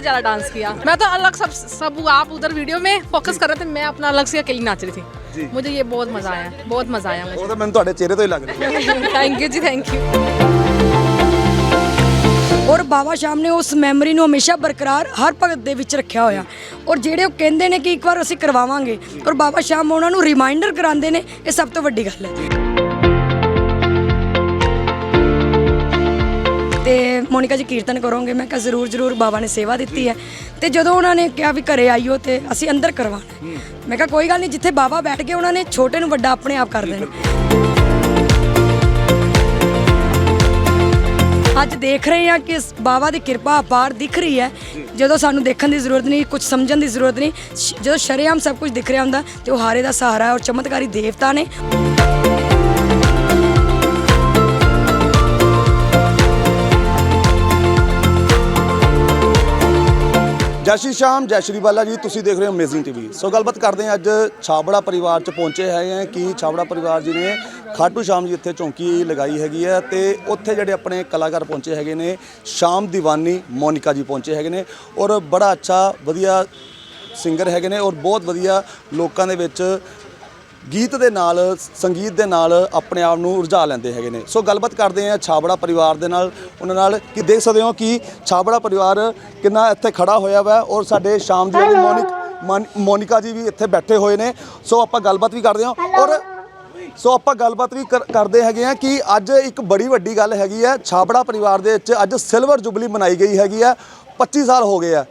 बहुत ज़्यादा डांस किया मैं तो अलग सब सब आप उधर वीडियो में फोकस कर रहे थे मैं अपना अलग से अकेली नाच रही थी मुझे ये बहुत मज़ा आया बहुत मज़ा आया ਉਹ ਤਾਂ ਮੈਨੂੰ ਤੁਹਾਡੇ ਚਿਹਰੇ ਤੋਂ ਹੀ ਲੱਗ ਰਿਹਾ मुझे thank you ji thank you ਔਰ ਬਾਬਾ ਸ਼ਾਮ ਨੇ ਉਸ ਮੈਮਰੀ ਨੂੰ ਹਮੇਸ਼ਾ ਬਰਕਰਾਰ ਹਰ ਭਗਤ ਦੇ ਵਿੱਚ ਰੱਖਿਆ ਹੋਇਆ ਔਰ ਜਿਹੜੇ ਉਹ ਕਹਿੰਦੇ ਨੇ ਕਿ ਇੱਕ ਵਾਰ ਅਸੀਂ ਕਰਵਾਵਾਂਗੇ ਔਰ ਬਾਬਾ ਸ਼ਾਮ ਉਹਨਾਂ ਨੂੰ ਰਿਮਾਈਂਡਰ ਕਰਾਉਂਦੇ ਨੇ ਇਹ ਸਭ ਤੋਂ ਵੱਡੀ ਗੱਲ ਹੈ ਮੋਨਿਕਾ ਜੀ ਕੀਰਤਨ ਕਰੋਗੇ, ਮੈਂ ਕਿਹਾ ਜ਼ਰੂਰ ਜ਼ਰੂਰ ਬਾਬਾ ਨੇ ਸੇਵਾ ਦਿੱਤੀ ਹੈ। ਤੇ ਜਦੋਂ ਉਹਨਾਂ ਨੇ ਕਿਹਾ ਵੀ ਘਰੇ ਆਈਓ ਤੇ ਅਸੀਂ ਅੰਦਰ ਕਰਵਾਉਣਾ ਹੈ। ਮੈਂ ਕਿਹਾ ਕੋਈ ਗੱਲ ਨਹੀਂ, ਜਿੱਥੇ ਬਾਬਾ ਬੈਠ ਗਏ ਉਹਨਾਂ ਨੇ ਛੋਟੇ ਨੂੰ ਵੱਡਾ ਆਪਣੇ ਆਪ ਕਰ ਦੇਣਾ ਅੱਜ ਦੇਖ ਰਹੇ ਹਾਂ ਕਿ ਇਸ ਬਾਬਾ ਦੀ ਕਿਰਪਾ ਅਪਾਰ ਦਿਖ ਰਹੀ ਹੈ। ਜਦੋਂ ਸਾਨੂੰ ਦੇਖਣ ਦੀ ਜ਼ਰੂਰਤ ਨਹੀਂ ਕੁਝ ਸਮਝਣ ਦੀ ਜ਼ਰੂਰਤ ਨਹੀਂ, ਸ਼- ਜਦੋਂ ਸ਼ਰੇਆਮ ਸਭ ਕੁਝ ਦਿਖ ਰਿਹਾ ਹੁੰਦਾ, ਤੇ ਉਹ ਹਾਰੇ ਦਾ ਸਹਾਰਾ ਹੈ ਔਰ ਚਮਤਕਾਰੀ ਦੇਵਤਾ ਨੇ। ਜੈ ਸ਼੍ਰੀ ਸ਼ਾਮ, ਜੈ ਸ਼੍ਰੀ ਬਾਲਾ ਜੀ, ਤੁਸੀਂ ਦੇਖ ਰਹੇ ਹੋ ਅਮੇਜ਼ਿੰਗ ਟੀਵੀ ਸੋ ਗੱਲਬਾਤ ਕਰਦੇ ਹਾਂ ਅੱਜ ਛਾਬੜਾ ਪਰਿਵਾਰ ਚ ਪਹੁੰਚੇ ਹੈਗੇ ਹੈ ਕਿ ਛਾਬੜਾ ਪਰਿਵਾਰ ਜੀ ਨੇ ਖਾਟੂ ਸ਼ਾਮ ਜੀ ਇੱਥੇ ਚੌਂਕੀ ਲਗਾਈ ਹੈਗੀ ਹੈ ਤੇ ਉੱਥੇ ਜਿਹੜੇ ਆਪਣੇ ਕਲਾਕਾਰ ਪਹੁੰਚੇ ਹੈਗੇ ਨੇ, ਸ਼ਾਮ ਦੀਵਾਨੀ, ਮੋਨਿਕਾ ਜੀ ਪਹੁੰਚੇ ਹੈਗੇ ਨੇ ਔਰ ਬੜਾ ਅੱਛਾ, ਵਧੀਆ ਸਿੰਗਰ ਹੈਗੇ ਨੇ ਔਰ ਬਹੁਤ ਵਧੀਆ ਲੋਕਾਂ ਦੇ ਵਿੱਚ ਗੀਤ ਦੇ ਨਾਲ ਸੰਗੀਤ ਦੇ ਨਾਲ ਆਪਣੇ ਆਪ ਨੂੰ ਰੁਝਾ ਲੈਂਦੇ ਹੈਗੇ ਨੇ। ਸੋ ਗੱਲਬਾਤ ਕਰਦੇ ਆ ਛਾਬੜਾ ਪਰਿਵਾਰ ਦੇ ਨਾਲ ਉਹਨਾਂ ਨਾਲ ਕਿ ਦੇਖ ਸਕਦੇ ਹੋ ਕਿ ਛਾਬੜਾ ਪਰਿਵਾਰ ਕਿੰਨਾ ਇੱਥੇ ਖੜਾ ਹੋਇਆ ਵਾ ਔਰ ਸਾਡੇ ਸ਼ਾਮ ਦੀ ਵਾਲੀ ਮੋਨਿਕ ਮਨ- ਮੋਨਿਕਾ ਜੀ ਵੀ ਇੱਥੇ ਬੈਠੇ ਹੋਏ ਨੇ। ਸੋ ਆਪਾਂ ਗੱਲਬਾਤ ਵੀ ਕਰਦੇ ਹਾਂ ਔਰ ਸੋ ਆਪਾਂ ਗੱਲਬਾਤ ਵੀ ਕਰ- ਕਰਦੇ ਹੈਗੇ ਆ ਕਿ ਅੱਜ ਇੱਕ ਬੜੀ ਵੱਡੀ ਗੱਲ ਹੈਗੀ ਹੈ ਛਾਬੜਾ ਪਰਿਵਾਰ ਦੇ ਵਿੱਚ ਅੱਜ ਸਿਲਵਰ ਜੁਬਲੀ ਮਨਾਈ ਗਈ ਹੈਗੀ ਆ 25 ਸਾਲ ਹੋ ਗਏ ਆ।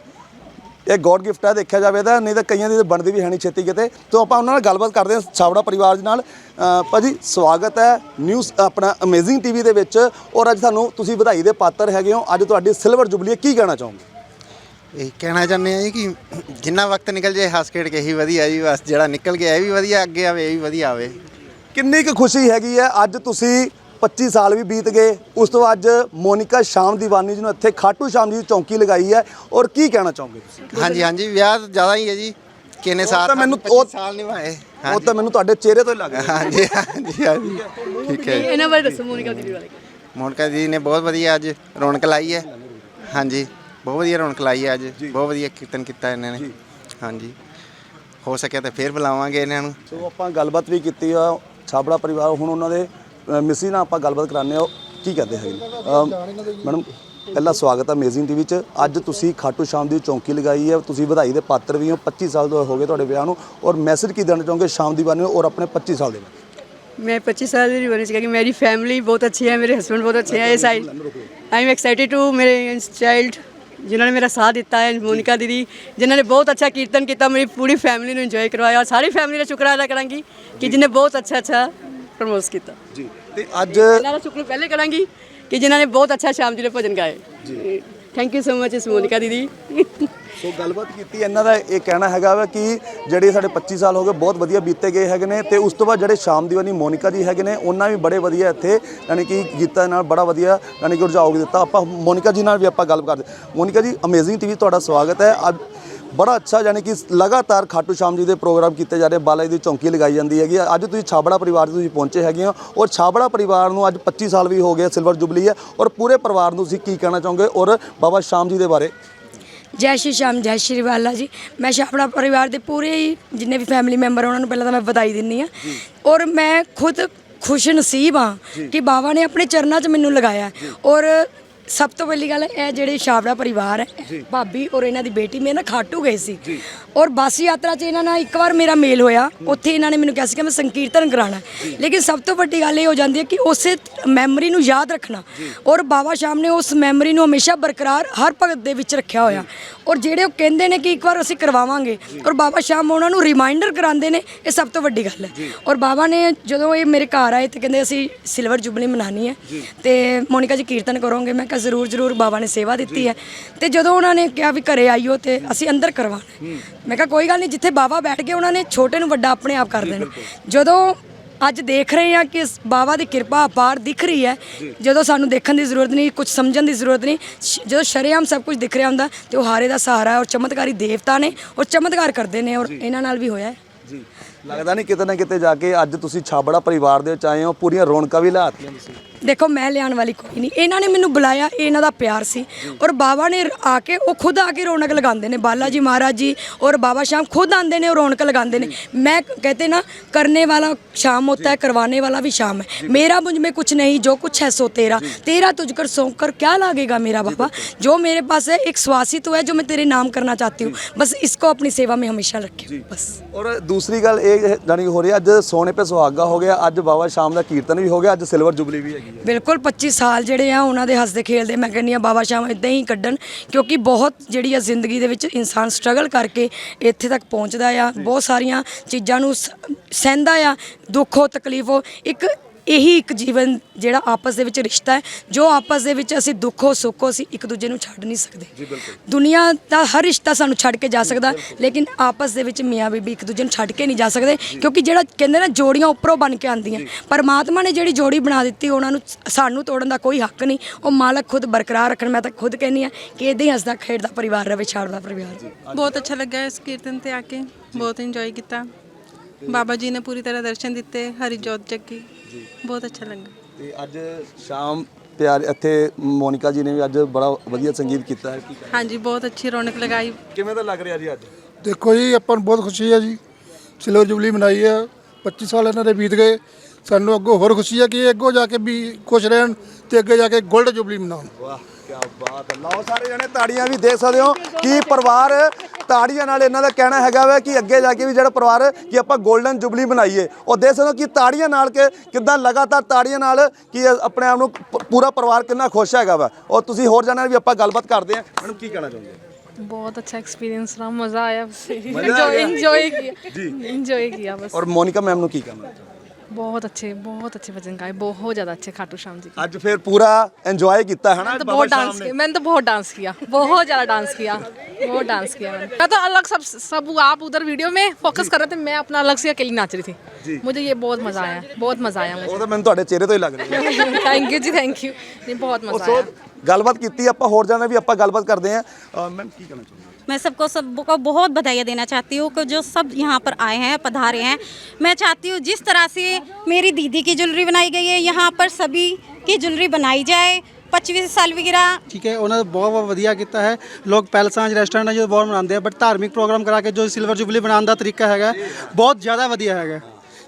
ਇਹ ਗੋਡ ਗਿਫਟ ਹੈ ਦੇਖਿਆ ਜਾਵੇ ਤਾਂ ਨਹੀਂ ਤਾਂ ਕਈਆਂ ਦੀ ਤਾਂ ਬਣਦੀ ਵੀ ਹੈ ਨਹੀਂ ਛੇਤੀ ਕਿਤੇ। ਤੋਂ ਆਪਾਂ ਉਹਨਾਂ ਨਾਲ ਗੱਲਬਾਤ ਕਰਦੇ ਹਾਂ ਛਾਬੜਾ ਪਰਿਵਾਰ ਦੇ ਨਾਲ। ਅ, ਭਾਜੀ ਸਵਾਗਤ ਹੈ ਨਿਊਜ਼ ਆਪਣਾ ਅਮੇਜ਼ਿੰਗ ਟੀਵੀ ਦੇ ਵਿੱਚ। ਔਰ ਅੱਜ ਤੁਹਾਨੂੰ ਤੁਸੀਂ ਵਧਾਈ ਦੇ ਪਾਤਰ ਹੈਗੇ ਹੋ। ਅੱਜ ਤੁਹਾਡੀ ਸਿਲਵਰ ਜੁਬਲੀ ਹੈ ਕੀ ਕਹਿਣਾ ਚਾਹੋਗੇ? ਇਹ ਕਹਿਣਾ ਚਾਹੁੰਦੇ ਆ ਜੀ ਕਿ ਜਿੰਨਾ ਵਕਤ ਨਿਕਲ ਜਾਏ ਹੱਸ ਖੇਡ ਕੇ ਹੀ ਵਧੀਆ ਜੀ ਬਸ ਜਿਹੜਾ ਨਿਕਲ ਗਿਆ ਇਹ ਵੀ ਵਧੀਆ ਅੱਗੇ ਆਵੇ ਇਹ ਵੀ ਵਧੀਆ ਆਵੇ। ਕਿੰਨੀ ਕੁ ਖੁਸ਼ੀ ਹੈਗੀ ਹੈ ਅੱਜ ਤੁਸੀਂ 25 ਸਾਲ ਵੀ ਬੀਤ ਗਏ। ਉਸ ਤੋਂ ਅੱਜ ਮੋਨਿਕਾ ਸ਼ਾਮ ਦੀਵਾਨੀ ਜੀ ਨੂੰ ਇੱਥੇ ਖਾਟੂ ਸ਼ਾਮ ਜੀ ਦੀ ਚੌਂਕੀ ਲਗਾਈ ਹੈ। ਔਰ ਕੀ ਕਹਿਣਾ ਚਾਹੋਗੇ ਤੁਸੀਂ? ਹਾਂਜੀ ਹਾਂਜੀ ਵਿਆਹ ਜ਼ਿਆਦਾ ਹੀ ਹੈ ਜੀ। ਕਿੰਨੇ ਸਾਲ ਤਾਂ ਮੈਨੂੰ- 25 ਉਹ- ਸਾਲ ਨਿਭਾਏ ਉਹ ਤਾਂ ਮੈਨੂੰ ਤੁਹਾਡੇ ਚਿਹਰੇ ਤੋਂ ਹੀ ਲੱਗ ਰਿਹਾ। ਹਾਂਜੀ ਹਾਂਜੀ ਹਾਂਜੀ। ਠੀਕ ਹੈ ਇਹਨਾਂ ਬਾਰੇ ਦੱਸੋ ਮੋਨਿਕਾ ਦੀਦੀ ਬਾਰੇ। ਮੋਨਕਾ ਜੀ ਨੇ ਬਹੁਤ ਵਧੀਆ ਅੱਜ ਰੌਣਕ ਲਾਈ ਹੈ। ਹਾਂਜੀ ਬਹੁਤ ਵਧੀਆ ਰੌਣਕ ਲਾਈ ਹੈ ਅੱਜ। ਬਹੁਤ ਵਧੀਆ ਕੀਰਤਨ ਕੀਤਾ ਇਹਨਾਂ ਨੇ। ਹਾਂਜੀ। ਹੋ ਸਕਿਆ ਤਾਂ ਫੇਰ ਬੁਲਾਵਾਂਗੇ ਇਹਨਾਂ ਨੂੰ। ਸੋ ਆਪਾਂ ਗੱਲਬਾਤ ਵੀ ਕੀਤੀ ਆ। ਛਾਬੜਾ ਪਰਿਵਾਰ ਹੁਣ ਉਹਨਾਂ ਦੇ ਮਿਸੀ ਨਾਲ ਆਪਾਂ ਗੱਲਬਾਤ ਕਰਾਣੇ ਆ ਕੀ ਕਹਿੰਦੇ ਹੈਗੇ ਮੈਡਮ ਪਹਿਲਾ ਸਵਾਗਤ ਹੈ ਅਮੇਜ਼ਿੰਗ ਦੇ ਵਿੱਚ। ਅੱਜ ਤੁਸੀਂ ਖਾਟੂ ਸ਼ਾਮ ਦੀ ਚੌਂਕੀ ਲਗਾਈ ਹੈ ਤੁਸੀਂ ਵਧਾਈ ਦੇ ਪਾਤਰ ਵੀ ਹੋ 25 ਸਾਲ ਤੋਂ ਹੋ ਗਏ ਤੁਹਾਡੇ ਵਿਆਹ ਨੂੰ ਔਰ ਮੈਸੇਜ ਕੀ ਦੇਣਾ ਚਾਹੋਗੇ ਸ਼ਾਮ ਦੀ ਬਾਰੇ ਔਰ ਆਪਣੇ 25 ਸਾਲ ਦੇ ਮੈਂ 25 ਸਾਲ ਦੀ ਬਣੀ ਸੀ ਕਿ ਮੇਰੀ ਫੈਮਿਲੀ ਬਹੁਤ ਅੱਛੀ ਹੈ ਮੇਰੇ ਹਸਬੰਡ ਬਹੁਤ ਅੱਛੇ ਹੈ ਇਸ I I am excited to ਮੇਰੇ ਚਾਈਲਡ ਜਿਨ੍ਹਾਂ ਨੇ ਮੇਰਾ ਸਾਥ ਦਿੱਤਾ ਹੈ ਮੋਨਿਕਾ ਦੀਦੀ ਜਿਨ੍ਹਾਂ ਨੇ ਬਹੁਤ ਅੱਛਾ ਕੀਰਤਨ ਕੀਤਾ ਮੇਰੀ ਪੂਰੀ ਫੈਮਿਲੀ ਨੂੰ ਇੰਜੋਏ ਕਰਵਾਇਆ ਸਾਰੀ ਫੈਮਿਲੀ ਦਾ ਸ਼ੁਕਰਾਨਾ ਕਰਾਂਗੀ ਕਿ ਜਿਨ੍ਹਾਂ ਬਹੁਤ ਅੱਛਾ ਅੱਛਾ ਪ੍ਰਮੋਸ ਕੀਤਾ। ਜੀ। ਤੇ ਅੱਜ ਇਹਨਾਂ ਦਾ ਸ਼ੁਕਰ ਪਹਿਲੇ ਕਰਾਂਗੀ ਕਿ ਜਿਨ੍ਹਾਂ ਨੇ ਬਹੁਤ ਅੱਛਾ ਸ਼ਾਮ ਜੀ ਦੇ ਭਜਨ ਗਾਏ ਜੀ। ਥੈਂਕ ਯੂ ਸੋ ਮਚ ਇਸ ਮੋਨਿਕਾ ਦੀਦੀ। ਸੋ ਗੱਲਬਾਤ ਕੀਤੀ ਇਹਨਾਂ ਦਾ ਇਹ ਕਹਿਣਾ ਹੈਗਾ ਵਾ ਕਿ ਜਿਹੜੇ ਸਾਡੇ 25 ਸਾਲ ਹੋ ਗਏ ਬਹੁਤ ਵਧੀਆ ਬੀਤੇ ਗਏ ਹੈਗੇ ਨੇ ਤੇ ਉਸ ਤੋਂ ਬਾਅਦ ਜਿਹੜੇ ਸ਼ਾਮ ਦੀਵਾਨੀ ਮੋਨਿਕਾ ਜੀ ਹੈਗੇ ਨੇ ਉਹਨਾਂ ਵੀ ਬੜੇ ਵਧੀਆ ਇੱਥੇ ਯਾਨੀ ਕਿ ਗੀਤਾਂ ਨਾਲ ਬੜਾ ਵਧੀਆ ਯਾਨੀ ਕਿ ਰੁਝਾਓ ਦਿੱਤਾ। ਆਪਾਂ ਮੋਨਿਕਾ ਜੀ ਨਾਲ ਵੀ ਆਪਾਂ ਗੱਲ ਕਰਦੇ ਮੋਨਿਕਾ ਜੀ ਅਮੇਜ਼ਿੰਗ ਟੀਵੀ ਤੁਹਾਡਾ ਸਵਾਗਤ ਹੈ। ਅੱਜ ਬੜਾ ਅੱਛਾ ਯਾਨੀ ਕਿ ਲਗਾਤਾਰ ਖਾਟੂ ਸ਼ਾਮ ਜੀ ਦੇ ਪ੍ਰੋਗਰਾਮ ਕੀਤੇ ਜਾ ਰਹੇ ਬਾਲਾ ਜੀ ਦੀ ਚੌਂਕੀ ਲਗਾਈ ਜਾਂਦੀ ਹੈਗੀ। ਅੱਜ ਤੁਸੀਂ ਛਾਬੜਾ ਪਰਿਵਾਰ ਤੁਸੀਂ ਪਹੁੰਚੇ ਹੈਗੇ ਹੋ ਔਰ ਛਾਬੜਾ ਪਰਿਵਾਰ ਨੂੰ ਅੱਜ 25 ਸਾਲ ਵੀ ਹੋ ਗਏ ਸਿਲਵਰ ਜੁਬਲੀ ਹੈ ਔਰ ਪੂਰੇ ਪਰਿਵਾਰ ਨੂੰ ਤੁਸੀਂ ਕੀ ਕਹਿਣਾ ਚਾਹੋਗੇ ਔਰ ਬਾਬਾ ਸ਼ਾਮ ਜੀ ਦੇ ਬਾਰੇ? ਜੈ ਸ਼੍ਰੀ ਸ਼ਾਮ ਜੈ ਸ਼੍ਰੀ ਵਾਲਾ ਜੀ। ਮੈਂ ਛਾਪੜਾ ਪਰਿਵਾਰ ਦੇ ਪੂਰੇ ਹੀ ਜਿੰਨੇ ਵੀ ਫੈਮਿਲੀ ਮੈਂਬਰ ਉਹਨਾਂ ਨੂੰ ਪਹਿਲਾਂ ਤਾਂ ਮੈਂ ਵਧਾਈ ਦਿੰਨੀ ਆ ਔਰ ਮੈਂ ਖੁਦ ਖੁਸ਼ ਨਸੀਬ ਹਾਂ ਕਿ ਬਾਬਾ ਨੇ ਆਪਣੇ ਚਰਨਾਂ 'ਚ ਮੈਨੂੰ ਲਗਾਇਆ। ਔਰ ਸਭ ਤੋਂ ਪਹਿਲੀ ਗੱਲ ਇਹ ਜਿਹੜੇ ਛਾਪੜਾ ਪਰਿਵਾਰ ਹੈ ਭਾਬੀ ਔਰ ਇਹਨਾਂ ਦੀ ਬੇਟੀ ਮੇਰੇ ਨਾਲ ਖਾਟੂ ਗਏ ਸੀ। ਔਰ ਬੱਸ ਯਾਤਰਾ 'ਚ ਇਹਨਾਂ ਨਾਲ ਇੱਕ ਵਾਰ ਮੇਰਾ ਮੇਲ ਹੋਇਆ। ਉੱਥੇ ਇਹਨਾਂ ਨੇ ਮੈਨੂੰ ਕਿਹਾ ਸੀ ਕਿ ਮੈਂ ਸੰਕੀਰਤਨ ਕਰਾਣਾ। ਲੇਕਿਨ ਸਭ ਤੋਂ ਵੱਡੀ ਗੱਲ ਇਹ ਹੋ ਜਾਂਦੀ ਹੈ ਕਿ ਉਸੇ ਮੈਮਰੀ ਨੂੰ ਯਾਦ ਰੱਖਣਾ। ਔਰ ਬਾਬਾ ਸ਼ਾਮ ਨੇ ਉਸ ਮੈਮਰੀ ਨੂੰ ਹਮੇਸ਼ਾ ਬਰਕਰਾਰ ਹਰ ਭਗਤ ਦੇ ਵਿੱਚ ਰੱਖਿਆ ਹੋਇਆ। ਔਰ ਜਿਹੜੇ ਉਹ ਕਹਿੰਦੇ ਨੇ ਕਿ ਇੱਕ ਵਾਰ ਅਸੀਂ ਕਰਵਾਵਾਂਗੇ ਔਰ ਬਾਬਾ ਸ਼ਾਮ ਉਹਨਾਂ ਨੂੰ ਰਿਮਾਈਂਡਰ ਕਰਾਉਂਦੇ ਨੇ ਇਹ ਸਭ ਤੋਂ ਵੱਡੀ ਗੱਲ ਹੈ। ਔਰ ਬਾਬਾ ਨੇ ਜਦੋਂ ਇਹ ਮੇਰੇ ਘਰ ਆਏ ਤੇ ਕਹਿੰਦੇ ਅਸੀਂ ਸਿਲਵਰ ਜੁਬਲੀ ਮਨਾਣੀ ਹੈ ਤੇ ਮੋਨਿਕਾ ਜੀ ਕੀਰਤਨ ਕਰੋਗੇ ਮੈਂ ਕਿਹਾ ਜ਼ਰੂਰ ਜ਼ਰੂਰ ਬਾਬਾ ਨੇ ਸੇਵਾ ਦਿੱਤੀ ਹੈ। ਤੇ ਜਦੋਂ ਉਹਨਾਂ ਨੇ ਕਿਹਾ ਵੀ ਘਰੇ ਆਈਓ ਤੇ ਅਸੀਂ ਅੰਦਰ ਕਰਵਾਉਣਾ। ਹੈ। ਮੈਂ ਕਿਹਾ ਕੋਈ ਗੱਲ ਨਹੀਂ ਜਿੱਥੇ ਬਾਬਾ ਬੈਠ ਗਏ ਉਹਨਾਂ ਨੇ ਛੋਟੇ ਨੂੰ ਵੱਡਾ ਆਪਣੇ ਆਪ ਕਰ ਦੇਣਾ। ਜਦੋਂ ਅੱਜ ਦੇਖ ਰਹੇ ਹਾਂ ਕਿ ਬਾਬਾ ਦੀ ਕਿਰਪਾ ਅਪਾਰ ਦਿਖ ਰਹੀ ਹੈ ਜਦੋਂ ਸਾਨੂੰ ਦੇਖਣ ਦੀ ਜ਼ਰੂਰਤ ਨਹੀਂ ਕੁਝ ਸਮਝਣ ਦੀ ਜ਼ਰੂਰਤ ਨਹੀਂ ਸ਼- ਜਦੋਂ ਸ਼ਰੇਆਮ ਸਭ ਕੁਝ ਦਿਖ ਰਿਹਾ ਹੁੰਦਾ ਤੇ ਉਹ ਹਾਰੇ ਦਾ ਸਹਾਰਾ ਹੈ ਔਰ ਚਮਤਕਾਰੀ ਦੇਵਤਾ ਨੇ ਔਰ ਚਮਤਕਾਰ ਕਰਦੇ ਨੇ ਔਰ ਇਹਨਾਂ ਨਾਲ ਵੀ ਹੋਇਆ ਹੈ। ਜੀ। ਲੱਗਦਾ ਨਹੀਂ ਕਿਤੇ ਨਾ ਕਿਤੇ ਜਾ ਕੇ ਅੱਜ ਤੁਸੀਂ ਛਾਬੜਾ ਪਰਿਵਾਰ ਦੇ ਵਿੱਚ ਆਏ ਹੋ ਪੂਰੀਆਂ ਰੌਣਕਾਂ ਵੀ ਲਾਤੀਆਂ ਤੁਸੀਂ। ਦੇਖੋ ਮੈਂ ਲਿਆਉਣ ਵਾਲੀ ਕੋਈ ਨਹੀਂ ਇਹਨਾਂ ਨੇ ਮੈਨੂੰ ਬੁਲਾਇਆ ਇਹ ਇਹਨਾਂ ਦਾ ਪਿਆਰ ਸੀ ਔਰ ਬਾਬਾ ਨੇ ਆ ਕੇ ਉਹ ਖੁਦ ਆ ਕੇ ਰੌਣਕ ਲਗਾਉਂਦੇ ਨੇ ਬਾਲਾ ਜੀ ਮਹਾਰਾਜ ਜੀ ਔਰ ਬਾਬਾ ਸ਼ਾਮ ਖੁਦ ਆਉਂਦੇ ਨੇ ਉਹ ਰੌਣਕ ਲਗਾਉਂਦੇ ਨੇ ਮੈਂ कहते ना करने वाला शाम होता है करवाने वाला भी शाम है मेरा मुझ में कुछ नहीं जो कुछ है सो तेरा तेरा तुझकर सौंप कर क्या लागेगा मेरा बाबा जो मेरे पास है एक स्वासी तो है जो मैं तेरे नाम करना चाहती हूँ बस इसको अपनी सेवा में हमेशा रखे बस ਔਰ ਦੂਸਰੀ ਗੱਲ ਇਹ ਜਾਨੀ ਹੋ ਰਹੀ ਹੈ ਅੱਜ ਸੋਨੇ ਪੇ ਸੁਹਾਗਾ ਹੋ ਗਿਆ ਅੱਜ ਬਾਬਾ ਸ਼ਾਮ ਦਾ ਕੀਰਤਨ ਵੀ ਹੋ ਗਿਆ ਅੱਜ ਸਿਲਵਰ ਜੁਬਲੀ ਵੀ ਹੈਗੀ ਹੈ ਬਿਲਕੁਲ 25 ਸਾਲ ਜਿਹੜੇ ਆ ਉਹਨਾਂ ਦੇ ਹੱਸਦੇ ਖੇਲਦੇ। ਮੈਂ ਕਹਿੰਦੀ ਆ ਬਾਬਾ ਸ਼ਾਮ ਇਦਾਂ ਹੀ ਕੱਢਣ, ਕਿਉਂਕਿ ਬਹੁਤ ਜਿਹੜੀ ਆ ਜ਼ਿੰਦਗੀ ਦੇ ਵਿੱਚ ਇਨਸਾਨ ਸਟਰਗਲ ਕਰਕੇ ਇੱਥੇ ਤੱਕ ਪਹੁੰਚਦਾ ਆ। ਬਹੁਤ ਸਾਰੀਆਂ ਚੀਜ਼ਾਂ ਨੂੰ ਸ- ਸਹਿੰਦਾ ਆ, ਦੁੱਖ ਹੋ, ਤਕਲੀਫ ਹੋ। ਇੱਕ ਇਹੀ ਇੱਕ ਜੀਵਨ ਜਿਹੜਾ ਆਪਸ ਦੇ ਵਿੱਚ ਰਿਸ਼ਤਾ ਹੈ ਜੋ ਆਪਸ ਦੇ ਵਿੱਚ ਅਸੀਂ ਦੁੱਖ ਹੋ ਸੁੱਖ ਹੋ ਅਸੀਂ ਇੱਕ ਦੂਜੇ ਨੂੰ ਛੱਡ ਨਹੀਂ ਸਕਦੇ। ਦੁਨੀਆ ਦਾ ਹਰ ਰਿਸ਼ਤਾ ਸਾਨੂੰ ਛੱਡ ਕੇ ਜਾ ਸਕਦਾ ਲੇਕਿਨ ਆਪਸ ਦੇ ਵਿੱਚ ਮੀਆਂ ਬੀਬੀ ਇੱਕ ਦੂਜੇ ਨੂੰ ਛੱਡ ਕੇ ਨਹੀਂ ਜਾ ਸਕਦੇ ਕਿਉਂਕਿ ਜਿਹੜਾ ਕਹਿੰਦੇ ਨਾ ਜੋੜੀਆਂ ਉੱਪਰੋਂ ਬਣ ਕੇ ਆਉਂਦੀਆਂ। ਪਰਮਾਤਮਾ ਨੇ ਜਿਹੜੀ ਜੋੜੀ ਬਣਾ ਦਿੱਤੀ ਉਹਨਾਂ ਨੂੰ ਸਾਨੂੰ ਤੋੜਨ ਦਾ ਕੋਈ ਹੱਕ ਨਹੀਂ। ਉਹ ਮਾਲਕ ਖੁਦ ਬਰਕਰਾਰ ਰੱਖਣ ਮੈਂ ਤਾਂ ਖੁਦ ਕਹਿੰਦੀ ਆ ਕਿ ਇਦਾਂ ਹੀ ਹੱਸਦਾ ਖੇਡਦਾ ਪਰਿਵਾਰ ਰਵੇ ਛਾੜਦਾ ਪਰਿਵਾਰ। ਬਹੁਤ ਅੱਛਾ ਲੱਗਾ ਇਸ ਕੀਰਤਨ ਤੇ ਆ ਕੇ ਬਹੁਤ ਇੰਜੋਏ ਕੀਤਾ। ਬਾਬਾ ਜੀ ਨੇ ਪੂਰੀ ਤਰ੍ਹਾਂ ਦਰਸ਼ਨ ਦਿੱਤੇ ਹਰੀ ਜੋਤ ਜੱਗੀ ਬਹੁਤ ਅੱਛਾ ਲੱਗਾ। ਤੇ ਅੱਜ ਸ਼ਾਮ ਪਿਆਰ ਇੱਥੇ ਮੋਨਿਕਾ ਜੀ ਨੇ ਵੀ ਅੱਜ ਬੜਾ ਵਧੀਆ ਸੰਗੀਤ ਕੀਤਾ ਹੈ। ਕੀ? ਹਾਂਜੀ ਬਹੁਤ ਅੱਛੀ ਰੌਣਕ ਲਗਾਈ। ਕਿਵੇਂ ਦਾ ਲੱਗ ਰਿਹਾ ਜੀ ਅੱਜ? ਦੇਖੋ ਜੀ ਆਪਾਂ ਨੂੰ ਬਹੁਤ ਖੁਸ਼ੀ ਹੈ ਜੀ। ਸਿਲਵਰ ਜੁਬਲੀ ਮਨਾਈ ਹੈ। 25 ਸਾਲ ਇਹਨਾਂ ਦੇ ਬੀਤ ਗਏ। ਸਾਨੂੰ ਅੱਗੋਂ ਹੋਰ ਖੁਸ਼ੀ ਹੈ ਕਿ ਅੱਗੋਂ ਜਾ ਕੇ ਵੀ ਖੁਸ਼ ਰਹਿਣ ਤੇ ਅੱਗੇ ਜਾ ਕੇ ਗੋਲਡ ਜੁਬਲੀ ਮਨਾਉਣ। ਵਾਹ ਕੀ ਬਾਤ ਹੈ। ਲਓ ਸਾਰੇ ਜਣੇ ਤਾੜੀਆਂ ਵੀ ਦੇ ਸਕਦੇ ਹੋ ਕਿ ਪਰਿਵਾਰ ਤਾੜੀਆਂ ਨਾਲ ਇਹਨਾਂ ਦਾ ਕਹਿਣਾ ਹੈਗਾ ਵਾ ਕਿ ਅੱਗੇ ਜਾ ਕੇ ਵੀ ਜਿਹੜਾ ਪਰਿਵਾਰ ਕਿ ਆਪਾਂ 골ਡਨ ਜੁਬਲੀ ਬਣਾਈਏ ਉਹ ਦੇ ਸਕਦੇ ਹੋ ਕਿ ਤਾੜੀਆਂ ਨਾਲ ਕਿ ਕਿੱਦਾਂ ਲਗਾਤਾਰ ਤਾੜੀਆਂ ਨਾਲ ਕਿ ਆਪਣੇ ਆਪ ਨੂੰ ਪੂਰਾ ਪਰਿਵਾਰ ਕਿੰਨਾ ਖੁਸ਼ ਹੈਗਾ ਵਾ। ਔਰ ਤੁਸੀਂ ਹੋਰ ਜਣਿਆਂ ਨਾਲ ਵੀ ਆਪਾਂ ਗੱਲਬਾਤ ਕਰਦੇ ਹਾਂ। ਮੈਡਮ ਕੀ ਕਹਿਣਾ ਚਾਹੁੰਦੇ ਹੋ ਬਹੁਤ ਅੱਛਾ एक्सपीरियंस रहा मज़ा आया बस। आ गया। एंजॉय एंजॉय किया जी। ਔਰ ਮੋਨਿਕਾ ਮੈਮ ਨੂੰ ਕੀ ਕਹਿਣਾ ਚਾਹੁੰਦੇ ਬਹੁਤ ਅੱਛੇ ਬਹੁਤ ਅੱਛੇ ਵਜਨ ਗਾਏ ਬਹੁਤ ਜ਼ਿਆਦਾ ਅੱਛੇ ਖਾਟੂ ਸ਼ਾਮ ਜੀ ਅੱਜ ਫਿਰ ਪੂਰਾ ਐਨਜੋਏ ਕੀਤਾ है ना तो बहुत डांस किया मैंने तो बहुत डांस किया बहुत ज़्यादा डांस किया बहुत डांस किया मैंने। मैं तो अलग सब सब आप उधर वीडियो में फोकस कर रहे थे मैं अपना अलग से अकेली नाच रही थी। मुझे ये बहुत मज़ा आया बहुत मज़ा आया ਉਹ ਤਾਂ ਮੈਨੂੰ ਤੁਹਾਡੇ ਚਿਹਰੇ ਤੋਂ ਹੀ ਲੱਗ ਰਿਹਾ मुझे thank you ji thank you बहुत मज़ा ਸੋ ਆਇਆ ਗੱਲਬਾਤ ਕੀਤੀ ਆਪਾਂ ਹੋਰ ਜਾਣਾ ਵੀ ਆਪਾਂ ਗੱਲਬਾਤ ਕਰਦੇ ਆ ਕੀ ਕਹਿਣਾ मैं सबको सबको बहुत बधाई देना चाहती हूँ कि जो सब यहाँ पर आए हैं पधारे हैं मैं चाहती हूँ जिस तरह से मेरी दीदी की ज्वेलरी बनाई गई है यहाँ पर सभी की ज्वेलरी बनाई जाए पच्चीस सालगिरह ਠੀਕ ਹੈ ਉਹਨਾਂ ਨੇ ਬਹੁਤ ਬਹੁਤ ਵਧੀਆ ਕੀਤਾ ਹੈ ਲੋਕ ਪੈਲਸਾਂ 'ਚ ਰੈਸਟੋਰੈਂਟਾਂ 'ਚ ਬਹੁਤ ਮਨਾਉਂਦੇ ਆ ਬਟ ਧਾਰਮਿਕ ਪ੍ਰੋਗਰਾਮ ਕਰਾ ਕੇ ਜੋ ਸਿਲਵਰ ਜੁਬਲੀ ਬਣਾਉਣ ਦਾ ਤਰੀਕਾ ਹੈਗਾ ਬਹੁਤ ਜ਼ਿਆਦਾ ਵਧੀਆ ਹੈਗਾ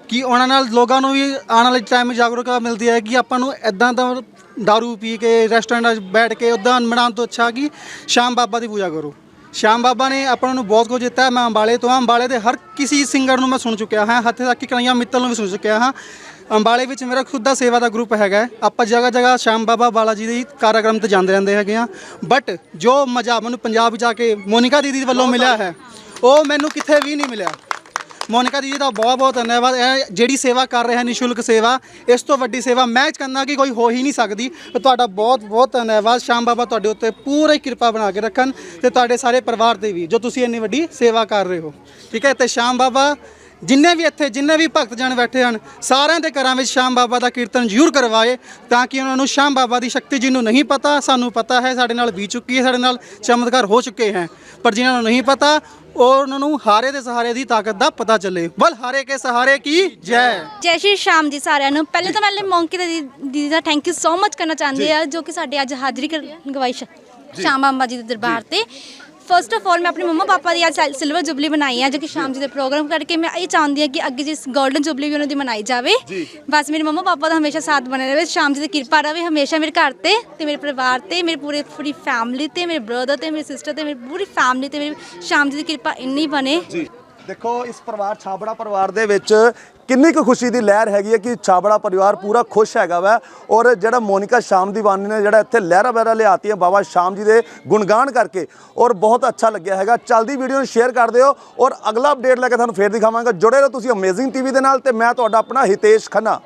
ਕਿ ਉਹਨਾਂ ਨਾਲ ਲੋਕਾਂ ਨੂੰ ਵੀ ਆਉਣ ਵਾਲੇ ਟਾਈਮ ਵਿੱਚ ਜਾਗਰੂਕਤਾ ਮਿਲਦੀ ਹੈ ਕਿ ਆਪਾਂ ਨੂੰ ਐਦਾਂ ਦਾ दारू ਪੀ ਕੇ ਰੈਸਟੋਰੈਂਟਾਂ 'ਚ ਬੈਠ ਕੇ ਉਦਾਂ ਮਨਾਉਣ ਤੋਂ ਅੱਛਾ ਕਿ ਸ਼ਾਮ ਬਾਬਾ ਦੀ ਪੂਜਾ ਕਰੋ ਸ਼ਾਮ ਬਾਬਾ ਨੇ ਆਪਾਂ ਨੂੰ ਬਹੁਤ ਕੁਝ ਦਿੱਤਾ ਮੈਂ ਅੰਬਾਲੇ ਤੋਂ ਹਾਂ। ਅੰਬਾਲੇ ਦੇ ਹਰ ਕਿਸੇ ਸਿੰਗਰ ਨੂੰ ਮੈਂ ਸੁਣ ਚੁੱਕਿਆ ਹਾਂ। ਹੱਥੇ ਤੱਕ ਕਿ ਕਨਈਆ ਮਿੱਤਲ ਨੂੰ ਵੀ ਸੁਣ ਚੁੱਕਿਆ ਹਾਂ। ਅੰਬਾਲੇ ਵਿੱਚ ਮੇਰਾ ਖੁਦ ਦਾ ਸੇਵਾ ਦਾ ਗਰੁੱਪ ਹੈਗਾ ਹੈ। ਆਪਾਂ ਜਗ੍ਹਾ ਜਗ੍ਹਾ ਸ਼ਾਮ ਬਾਬਾ ਬਾਲਾ ਜੀ ਦੇ ਕਾਰਜਕ੍ਰਮ ਤੇ ਜਾਂਦੇ ਰਹਿੰਦੇ ਹੈਗੇ ਆ ਬਟ ਜੋ ਮਜ਼ਾ ਮੈਨੂੰ ਪੰਜਾਬ ਵਿੱਚ ਆ ਕੇ ਮੋਨਿਕਾ ਦੀਦੀ ਵੱਲੋਂ ਮਿਲਿਆ ਹੈ, ਉਹ ਮੈਨੂੰ ਕਿਤੇ ਵੀ ਨਹੀਂ ਮਿਲਿਆ। ਮੋਨਿਕਾ ਜੀ ਦਾ ਬਹੁਤ ਬਹੁਤ ਧੰਨਵਾਦ। ਇਹ ਜਿਹੜੀ ਸੇਵਾ ਕਰ ਰਹੇ ਹਨ ਨਿਸ਼ੁਲਕ ਸੇਵਾ, ਇਸ ਤੋਂ ਵੱਡੀ ਸੇਵਾ ਮੈਂ ਕਹਿੰਦਾ ਕਿ ਕੋਈ ਹੋ ਹੀ ਨਹੀਂ ਸਕਦੀ। ਤੇ ਤੁਹਾਡਾ ਬਹੁਤ ਬਹੁਤ ਧੰਨਵਾਦ। ਸ਼ਾਮ ਬਾਬਾ ਤੁਹਾਡੇ ਉੱਤੇ ਪੂਰੀ ਕਿਰਪਾ ਬਣਾ ਕੇ ਰੱਖਣ ਤੇ ਤੁਹਾਡੇ ਸਾਰੇ ਪਰਿਵਾਰ 'ਤੇ ਵੀ, ਜੋ ਤੁਸੀਂ ਇੰਨੀ ਵੱਡੀ ਸੇਵਾ ਕਰ ਰਹੇ ਹੋ। ਠੀਕ ਹੈ, ਤੇ ਸ਼ਾਮ ਬਾਬਾ ਜਿੰਨੇ ਵੀ ਇੱਥੇ ਜਿੰਨੇ ਵੀ ਭਗਤ ਜਨ ਬੈਠੇ ਹਨ ਸਾਰਿਆਂ ਦੇ ਘਰਾਂ ਵਿੱਚ ਸ਼ਾਮ ਬਾਬਾ ਦਾ ਕੀਰਤਨ ਜ਼ਰੂਰ ਕਰਵਾਏ ਤਾਂ ਕਿ ਉਹਨਾਂ ਨੂੰ ਸ਼ਾਮ ਬਾਬਾ ਦੀ ਸ਼ਕਤੀ ਜਿਹਨੂੰ ਨਹੀਂ ਪਤਾ ਸਾਨੂੰ ਪਤਾ ਹੈ ਸਾਡੇ ਨਾਲ ਬੀਤ ਚੁੱਕੀ ਹੈ ਸਾਡੇ ਨਾਲ ਚਮਤਕਾਰ ਹੋ ਚੁੱਕੇ ਹੈ। ਪਰ ਜਿਨ੍ਹਾਂ ਨੂੰ ਨਹੀਂ ਪਤਾ ਉਹ ਉਹਨਾਂ ਨੂੰ ਹਾਰੇ ਦੇ ਸਹਾਰੇ ਦੀ ਤਾਕਤ ਦਾ ਪਤਾ ਚੱਲੇ। ਬਲ ਹਾਰੇ ਕੇ ਸਹਾਰੇ ਕੀ? ਜੈ। ਜੈ ਸ਼੍ਰੀ ਸ਼ਾਮ ਜੀ ਸਾਰਿਆਂ ਨੂੰ। ਪਹਿਲੇ ਤਾਂ ਮੈਂ ਮੌਂਕੀ ਦੀ ਦੀਦੀ ਦਾ ਥੈਂਕ ਯੂ ਸੋ ਮਚ ਕਰਨਾ ਚਾਹੁੰਦੀ ਆ ਜੋ ਕਿ ਸਾਡੇ ਅੱਜ ਹਾਜ਼ਰੀ ਕਰ- ਗਵਾਈ ਸ਼ਾਮ ਅੰਬਾ ਜੀ ਦੇ ਦਰਬਾਰ ਤੇ। ਫਸਟ ਆਫ ਆਲ ਮੈਂ ਆਪਣੇ ਮੰਮਾ ਪਾਪਾ ਦੀ ਅੱਜ ਸਿਲਵਰ ਜੁਬਲੀ ਬਣਾਈ ਹੈ ਜੋ ਕਿ ਸ਼ਾਮ ਜੀ ਦੇ ਪ੍ਰੋਗਰਾਮ ਕਰਕੇ ਮੈਂ ਇਹ ਚਾਹੁੰਦੀ ਹਾਂ ਕਿ ਅੱਗੇ ਜਿਸ 골ਡਨ ਜੁਬਲੀ ਵੀ ਉਹਨਾਂ ਦੀ ਮਨਾਈ ਜਾਵੇ ਬਸ ਮੇਰੇ ਮੰਮਾ ਪਾਪਾ ਦਾ ਹਮੇਸ਼ਾ ਸਾਥ ਬਣੇ ਰਹੇ ਸ਼ਾਮ ਜੀ ਦੀ ਕਿਰਪਾ ਰਹੇ ਹਮੇਸ਼ਾ ਮੇਰੇ ਘਰ ਤੇ ਤੇ ਮੇਰੇ ਪਰਿਵਾਰ ਤੇ ਮੇਰੇ ਪੂਰੇ ਪੂਰੀ ਫੈਮਿਲੀ ਤੇ ਮੇਰੇ ਬ੍ਰਦਰ ਤੇ ਮੇਰੀ ਸਿਸਟਰ ਤੇ ਮੇਰੀ ਪੂਰੀ ਫੈਮਿਲੀ ਤੇ ਮੇਰੀ ਸ਼ਾਮ ਜੀ ਦੀ ਕਿਰਪਾ ਇੰਨੀ ਬਣੇ ਜੀ ਦੇਖੋ, ਇਸ ਪਰਿਵਾਰ, ਛਾਬੜਾ ਪਰਿਵਾਰ ਦੇ ਵਿੱਚ ਕਿੰਨੀ ਕੁ ਖੁਸ਼ੀ ਦੀ ਲਹਿਰ ਹੈਗੀ ਹੈ ਕਿ ਛਾਬੜਾ ਪਰਿਵਾਰ ਪੂਰਾ ਖੁਸ਼ ਹੈਗਾ ਵਾ ਔਰ ਜਿਹੜਾ ਮੋਨਿਕਾ ਸ਼ਾਮ ਦੀਵਾਨੀ ਨੇ ਜਿਹੜਾ ਇੱਥੇ ਲਹਿਰਾ ਬਹਿਰਾ ਲਿਆਤੀ ਹੈ ਬਾਬਾ ਸ਼ਾਮ ਜੀ ਦੇ ਗੁਣਗਾਨ ਕਰਕੇ ਔਰ ਬਹੁਤ ਅੱਛਾ ਲੱਗਿਆ ਹੈਗਾ। ਚਲਦੀ ਵੀਡੀਓ ਨੂੰ ਸ਼ੇਅਰ ਕਰ ਦਿਓ ਔਰ ਅਗਲਾ ਅਪਡੇਟ ਲੈ ਕੇ ਤੁਹਾਨੂੰ ਫੇਰ ਦਿਖਾਵਾਂਗਾ। ਜੁੜੇ ਰਹੋ ਤੁਸੀਂ ਅਮੇਜ਼ਿੰਗ ਟੀਵੀ ਦੇ ਨਾਲ ਤੇ ਮੈਂ ਤੁਹਾਡਾ ਆਪਣਾ ਹਿਤੇਸ਼ ਖੰਨਾ।